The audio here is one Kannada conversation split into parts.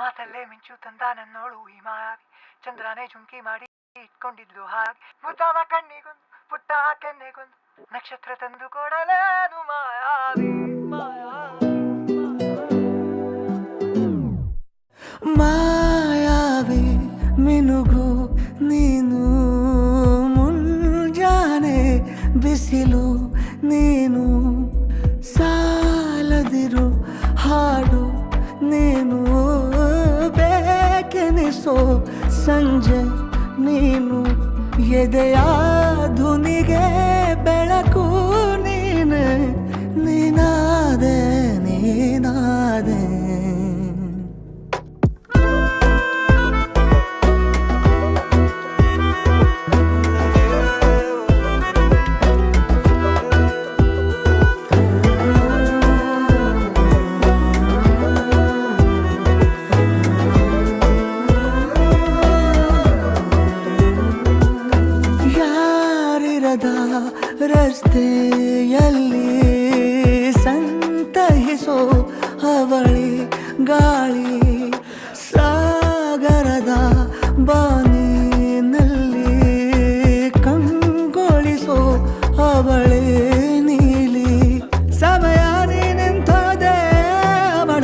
ಮಾತಲ್ಲೇ ಮಿಂಚು ತಂದ ನನ್ನೋಳು ಈ ಮಾಯಾವಿ ಚಂದ್ರನೇ ಜುಂಕಿ ಮಾಡಿ ಇಟ್ಕೊಂಡಿದ್ಲು ಹಾಗೆ ಮುದ್ದಾದ ಕಣ್ಣಿಗೊಂದು ಪುಟ್ಟ ಕೆನ್ನೆಗೊಂದು ನಕ್ಷತ್ರ ತಂದು ಕೊಡಲೇನು ಮಾಯಾವಿ ಮಾಯಾವಿ ಮಾಯಾವಿ ಮಿನುಗು ನೀನು ಮುಂಜಾನೆ ಬಿಸಿಲು ನೀನು ಸಾಲದಿರು ಹಾಡು ನೀನು ಬೇಕೆನಿಸೋ ಸಂಜೆ ನೀನು ಎದೆಯ ಧುನಿಗೆ ಬೆಳಕು ನೀನೆ. ರಸ್ತೆಯಲ್ಲಿ ಸಂತಹಿಸೋ ಅವಳಿ ಗಾಳಿ ಸಾಗರದ ಬಾನಿನಲ್ಲಿ ಕಂಗೊಳಿಸೋ ಅವಳೆ ನೀಲಿ ಸಮಯ ನಿಂತದೆ ಅವಳ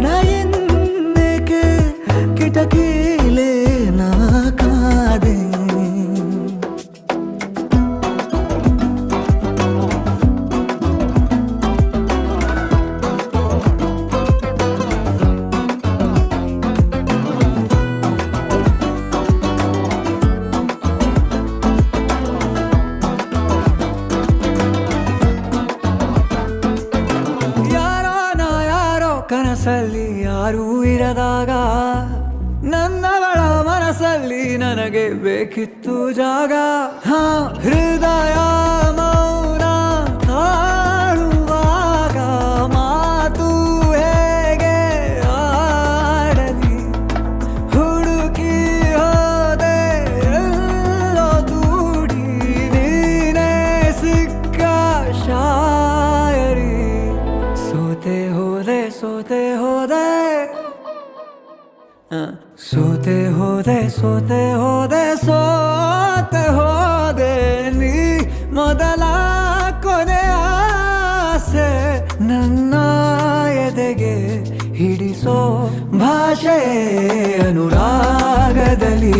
கடை ಕನಸಲ್ಲಿ ಯಾರೂ ಇರದಾಗ ನನ್ನವಳ ಮನಸ್ಸಲ್ಲಿ ನನಗೆ ಬೇಕಿತ್ತು ಜಾಗ. ಹಾ ಹೃದಯ ಸೋತೆ ಹೋದೆ ಸೋತೆ ಹೋದೆ ಸೋತೆ ಹೋದೆ ಸೋತೆ ಹೋದೆ ನೀ ಮೊದಲ ಕೊನೆ ಆಸೆ ನನ್ನ ಎದೆಗೆ ಹಿಡಿಸೋ ಭಾಷೆ ಅನುರಾಗದಲ್ಲಿ.